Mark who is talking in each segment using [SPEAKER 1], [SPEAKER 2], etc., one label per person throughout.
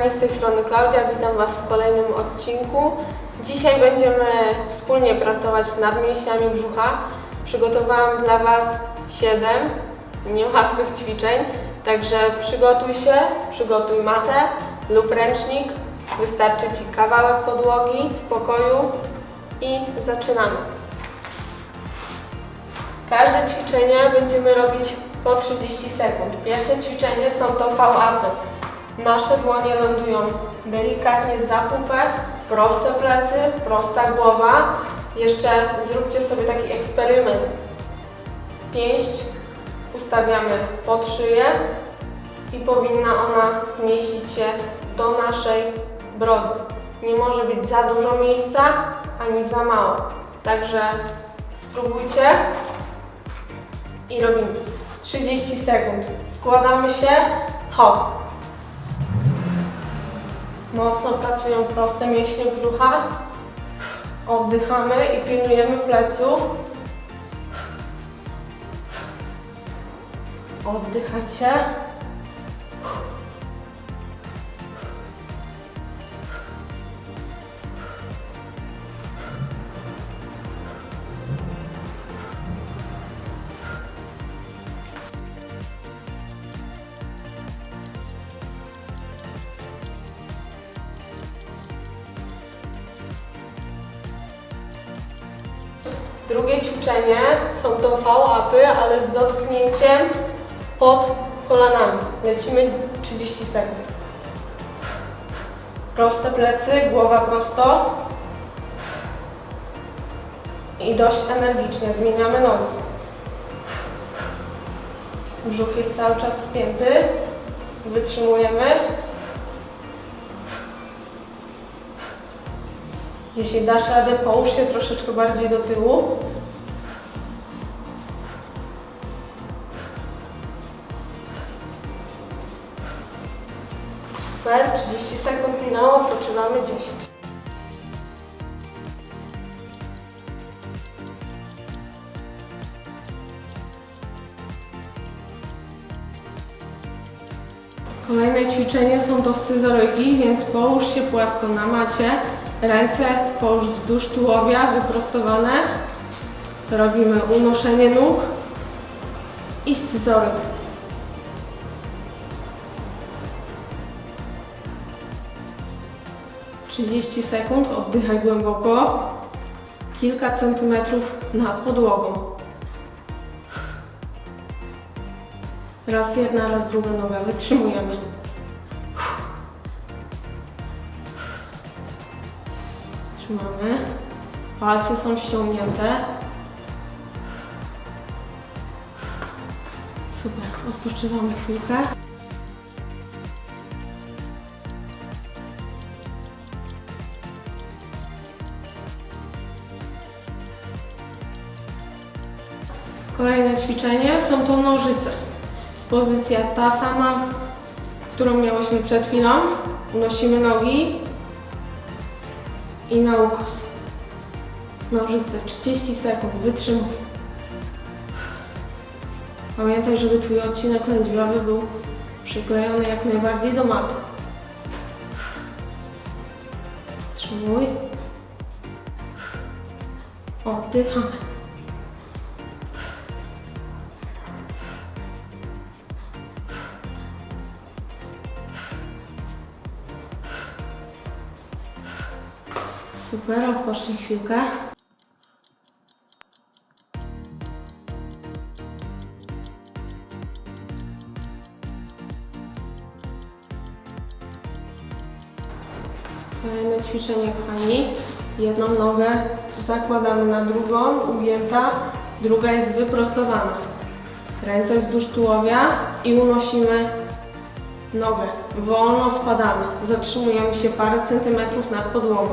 [SPEAKER 1] Kochani, z tej strony Klaudia, witam Was w kolejnym odcinku. Dzisiaj będziemy wspólnie pracować nad mięśniami brzucha. Przygotowałam dla Was 7 niełatwych ćwiczeń, także przygotuj się, przygotuj matę lub ręcznik. Wystarczy Ci kawałek podłogi w pokoju i zaczynamy. Każde ćwiczenie będziemy robić po 30 sekund. Pierwsze ćwiczenie są to V-upy. Nasze dłonie lądują delikatnie za pupę, proste plecy, prosta głowa. Jeszcze zróbcie sobie taki eksperyment. Pięść ustawiamy pod szyję i powinna ona zmieścić się do naszej brody. Nie może być za dużo miejsca, ani za mało. Także spróbujcie i robimy. 30 sekund. Składamy się. Hop. Mocno pracują proste mięśnie brzucha. Oddychamy i pilnujemy pleców. Oddychajcie. Ćwiczenie są to V-upy, ale z dotknięciem pod kolanami. Lecimy 30 sekund. Proste plecy, głowa prosto. I dość energicznie zmieniamy nogi. Brzuch jest cały czas spięty. Wytrzymujemy. Jeśli dasz radę, połóż się troszeczkę bardziej do tyłu. Odpoczywamy 10. Kolejne ćwiczenie są to scyzoryki, więc połóż się płasko na macie. Ręce połóż wzdłuż tułowia, wyprostowane. Robimy unoszenie nóg i scyzoryk. Trzydzieści sekund, oddychaj głęboko. Kilka centymetrów nad podłogą. Raz jedna, raz druga noga. Wytrzymujemy. Trzymamy. Palce są ściągnięte. Super, odpoczywamy chwilkę. Są to nożyce. Pozycja ta sama, którą miałyśmy przed chwilą. Unosimy nogi, i na ukos. Nożyce 30 sekund, wytrzymuj. Pamiętaj, żeby Twój odcinek lędźwiowy był przyklejony jak najbardziej do maty. Wstrzymuj. Oddychamy. Super, odpocznij chwilkę. Kolejne ćwiczenie, kochani. Jedną nogę zakładamy na drugą, ugięta, druga jest wyprostowana. Ręce wzdłuż tułowia i unosimy nogę. Wolno spadamy. Zatrzymujemy się parę centymetrów nad podłogą.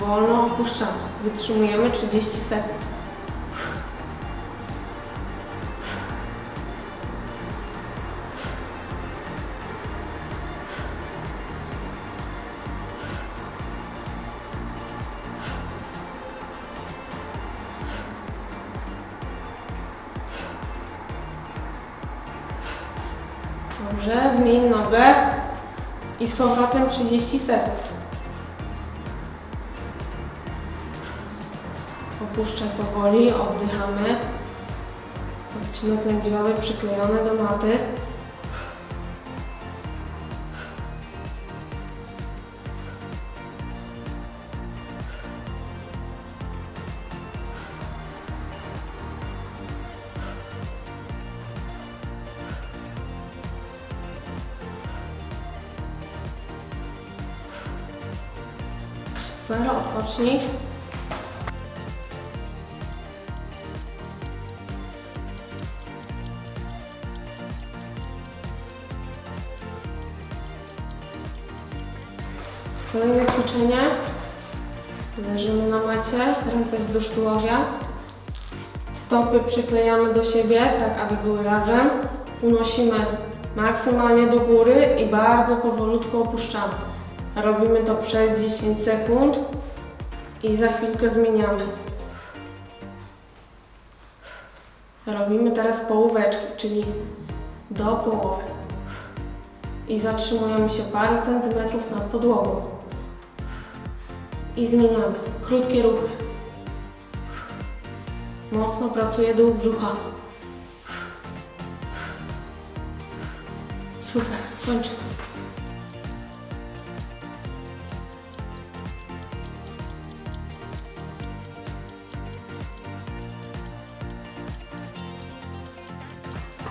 [SPEAKER 1] Wolno opuszczamy. Wytrzymujemy 30 sekund. Dobrze, zmień nogę i z powrotem 30 sekund. Opuszczaj powoli, oddychamy. Odcinek lędźwiowy przyklejony do maty. Super, odpocznij. Kolejne ćwiczenie. Leżymy na macie, ręce wzdłuż tułowia. Stopy przyklejamy do siebie, tak aby były razem. Unosimy maksymalnie do góry i bardzo powolutku opuszczamy. Robimy to przez 10 sekund i za chwilkę zmieniamy. Robimy teraz połóweczki, czyli do połowy. I zatrzymujemy się parę centymetrów nad podłogą. I zmieniamy. Krótkie ruchy. Mocno pracuje dół brzucha. Super, kończymy.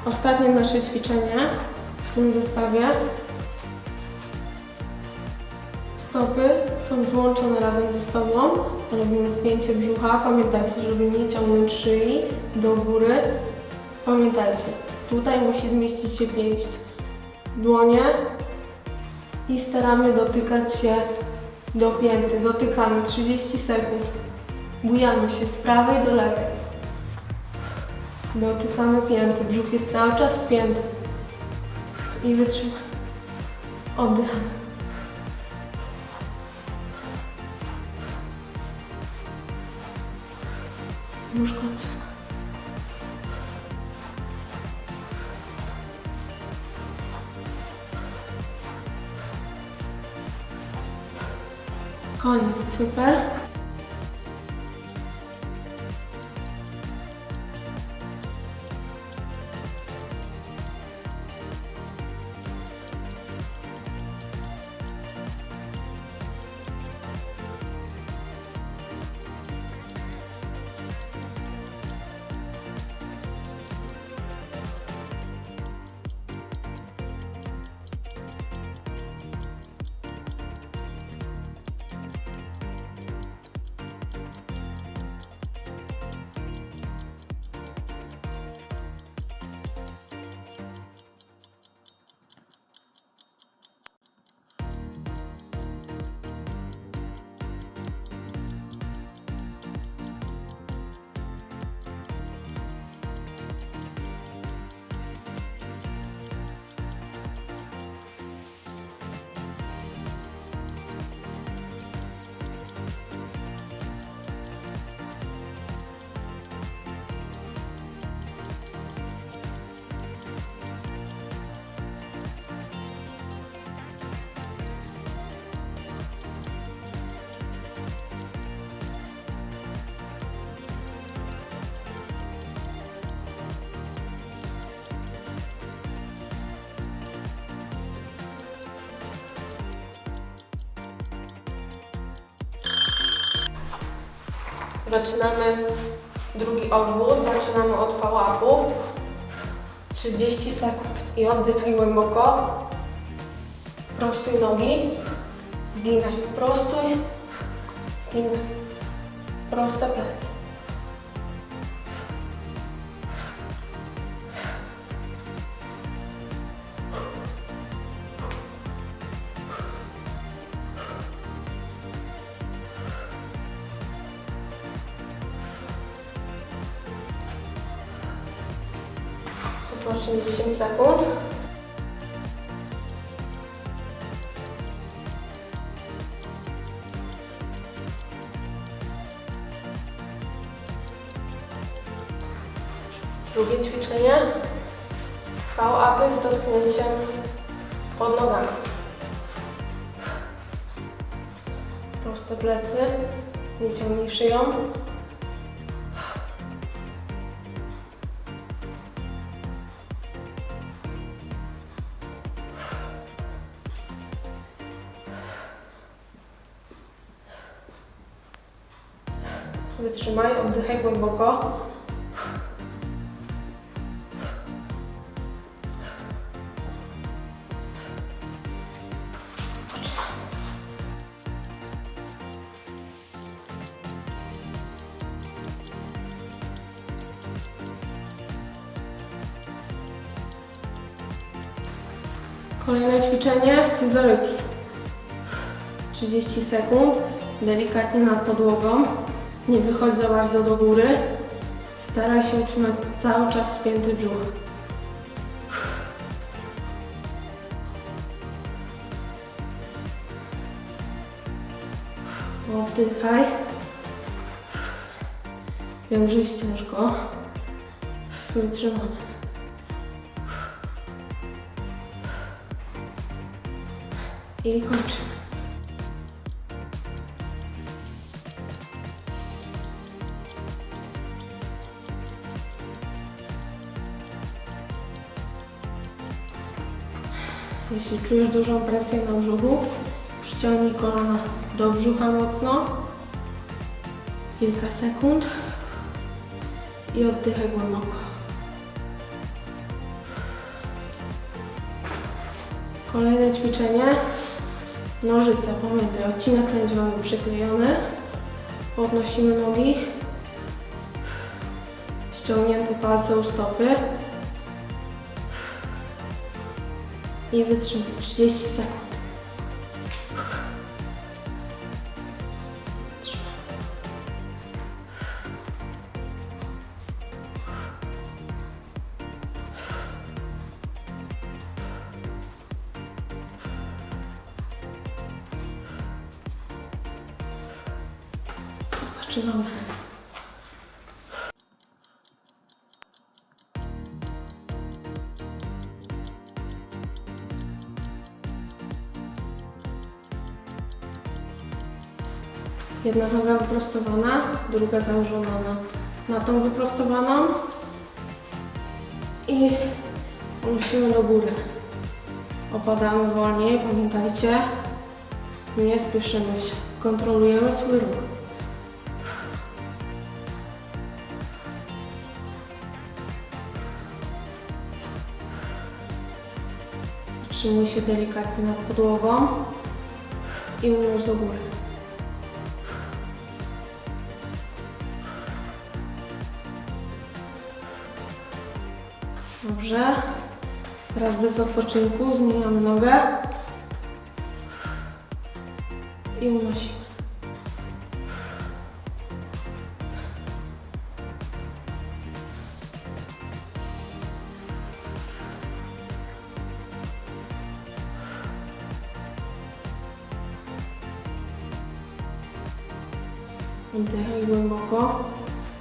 [SPEAKER 1] Ostatnie nasze ćwiczenie w tym zestawie. Stopy są złączone razem ze sobą. Robimy spięcie brzucha. Pamiętajcie, żeby nie ciągnąć szyi do góry. Pamiętajcie, tutaj musi zmieścić się pięść. Dłonie i staramy dotykać się do pięty. Dotykamy 30 sekund. Bujamy się z prawej do lewej. Dotykamy pięty, brzuch jest cały czas spięty. I wytrzymaj. Oddychamy. Już końcówka. Koniec, super. Zaczynamy drugi obwód, zaczynamy od fałapów. 30 sekund i oddychaj głęboko. Prostuj nogi, zginaj, prostuj, zginaj. Proste plecy. Odpocznij 10 sekund. Wytrzymaj, oddychaj głęboko. Kolejne ćwiczenie scyzoryki. 30 sekund, delikatnie nad podłogą. Nie wychodź za bardzo do góry. Staraj się utrzymać cały czas spięty brzuch. Oddychaj. Wiem, że jest ciężko. Wytrzymamy. I kończymy. Jeśli czujesz dużą presję na brzuchu, przyciągnij kolana do brzucha mocno. Kilka sekund i oddychaj głęboko. Kolejne ćwiczenie. Nożyce, pamiętaj, odcinek lędźwiowy przyklejony. Podnosimy nogi. Ściągnięte palce u stopy. I wytrzymaj 30 sekund. Jedna noga wyprostowana, druga założona na, na tą wyprostowaną i unosimy do góry. Opadamy wolniej, pamiętajcie, nie spieszymy się, kontrolujemy swój ruch. Trzymaj się delikatnie nad podłogą i unoś do góry. Dobrze. Teraz bez odpoczynku zmieniamy nogę i unosimy. Oddychaj głęboko.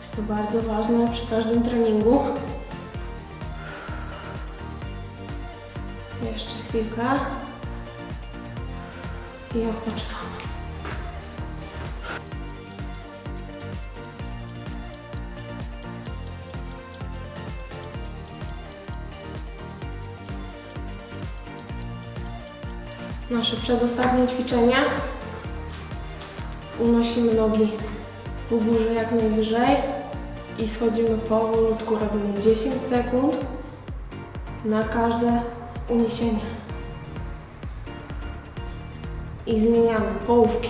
[SPEAKER 1] Jest to bardzo ważne przy każdym treningu. Chwilkę. I odpoczywamy. Nasze przedostatnie ćwiczenie. Unosimy nogi w górze jak najwyżej i schodzimy powolutku. Robimy 10 sekund na każde uniesienie. I zmieniamy połówki.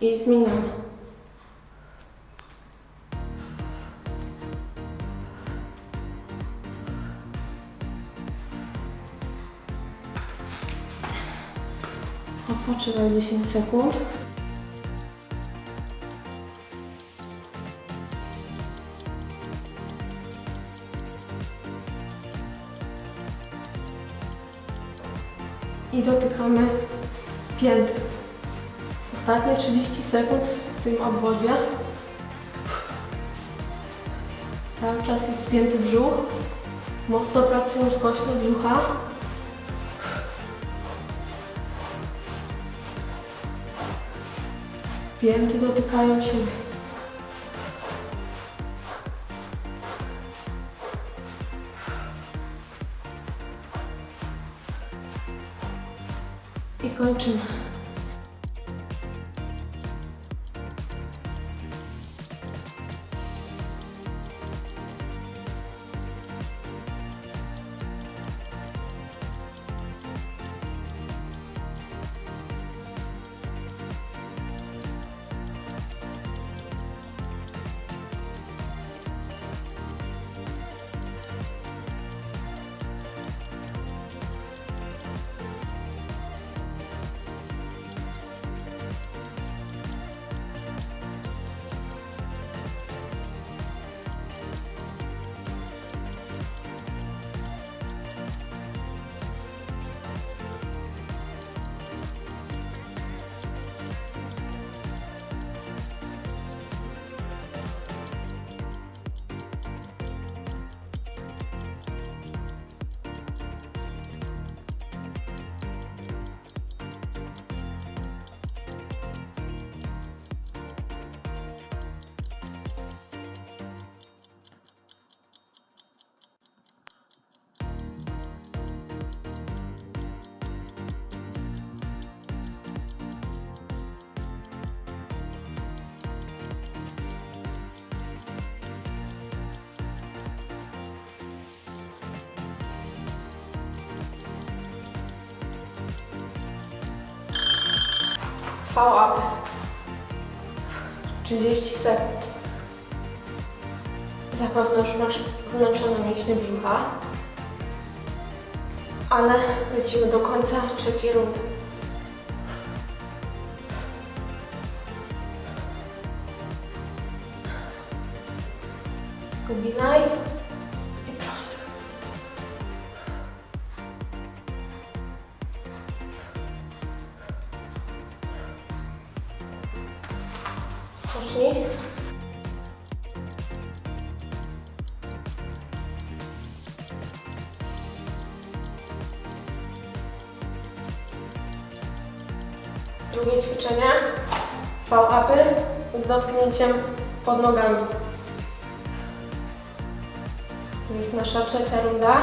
[SPEAKER 1] I zmieniamy. Odpoczywaj 10 sekund. I dotykamy pięty. Ostatnie 30 sekund w tym obwodzie. Cały czas jest spięty brzuch. Mocno pracują skośne brzucha. Pięty dotykają siebie. I V-up. 30 sekund. Zapewne już masz zmęczone mięśnie brzucha. Ale lecimy do końca trzeciej rundy. Uginaj z dotknięciem pod nogami. To jest nasza trzecia runda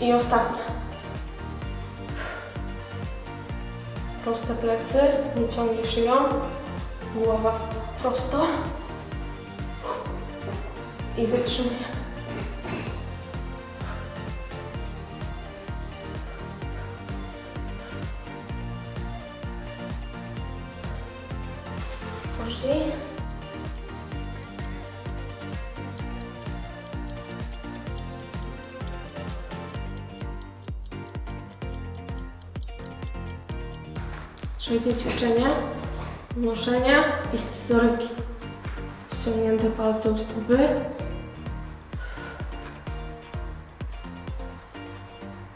[SPEAKER 1] i ostatnia. Proste plecy, nie ciągnij szyją, głowa prosto i wytrzymaj.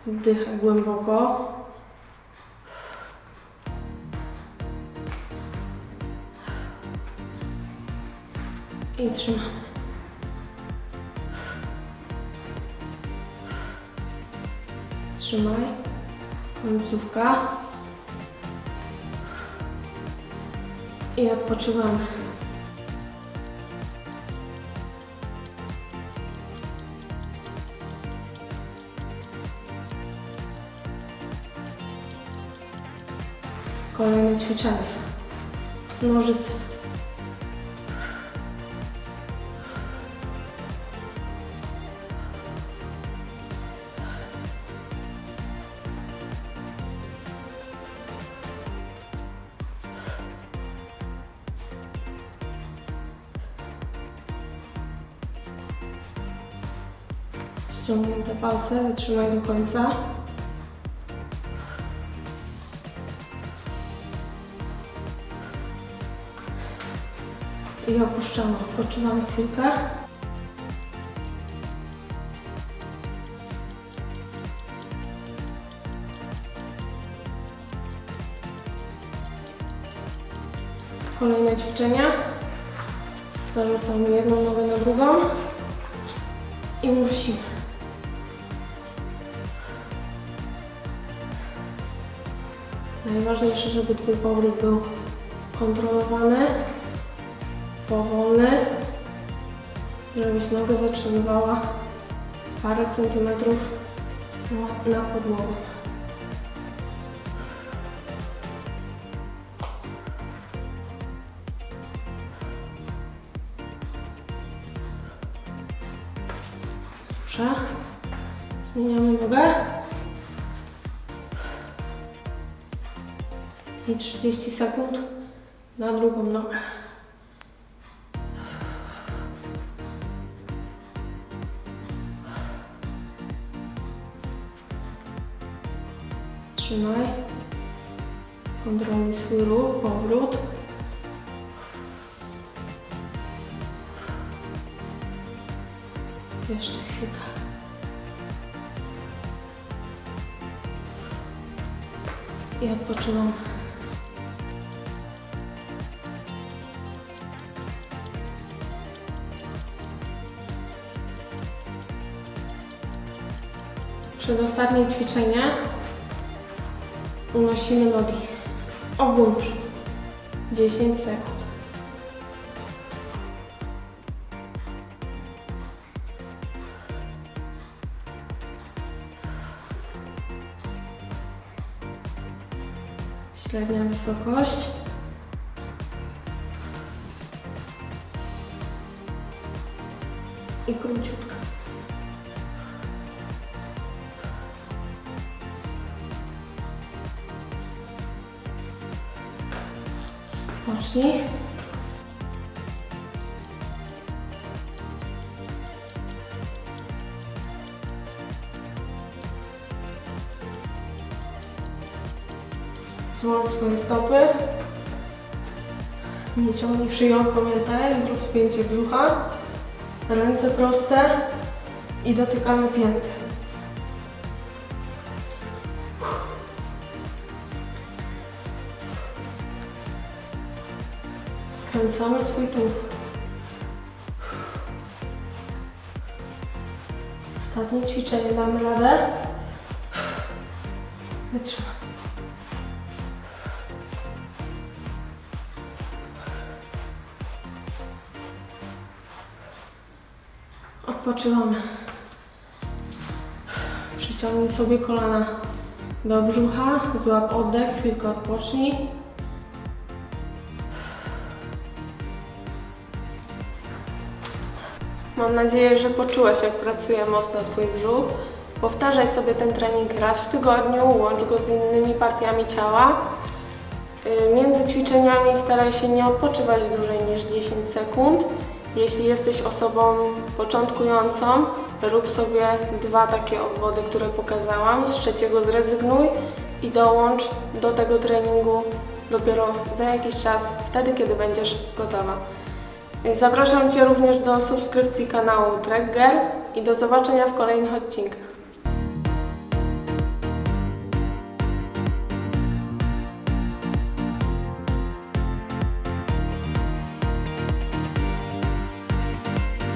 [SPEAKER 1] Wdychaj głęboko. I trzymamy. Trzymaj. Końcówka. I odpoczywamy. Ćwiczenie. Nożyce. Ściągnięte palce, wytrzymaj do końca. I opuszczamy. Odpoczywamy chwilkę. Kolejne ćwiczenia. Zarzucamy jedną nogę na drugą i unosimy. Najważniejsze, żeby Twój powrót był kontrolowany, powolny, żebyś nogę zatrzymywała parę centymetrów na, podłogę. Zmieniamy nogę. I 30 sekund na drugą nogę. Trzymaj. Kontroluj swój ruch, powrót. Jeszcze chwilkę. I odpoczywam. Przedostatnie ćwiczenie. Unosimy nogi. Obłącz. 10 sekund. Średnia wysokość. I króciutka. Nie ciągnij szyją, pamiętaj, zrób spięcie brzucha. Ręce proste i dotykamy pięty. Skręcamy swój tułów. Ostatnie ćwiczenie, damy radę. Wytrzymaj. Odpoczywamy. Przyciągnij sobie kolana do brzucha, złap oddech, chwilkę odpocznij. Mam nadzieję, że poczułeś, jak pracuje mocno Twój brzuch. Powtarzaj sobie ten trening raz w tygodniu, łącz go z innymi partiami ciała. Y, Między ćwiczeniami staraj się nie odpoczywać dłużej niż 10 sekund. Jeśli jesteś osobą początkującą, rób sobie dwa takie obwody, które pokazałam. Z trzeciego zrezygnuj i dołącz do tego treningu dopiero za jakiś czas, wtedy kiedy będziesz gotowa. Zapraszam Cię również do subskrypcji kanału Track Girl i do zobaczenia w kolejnych odcinkach.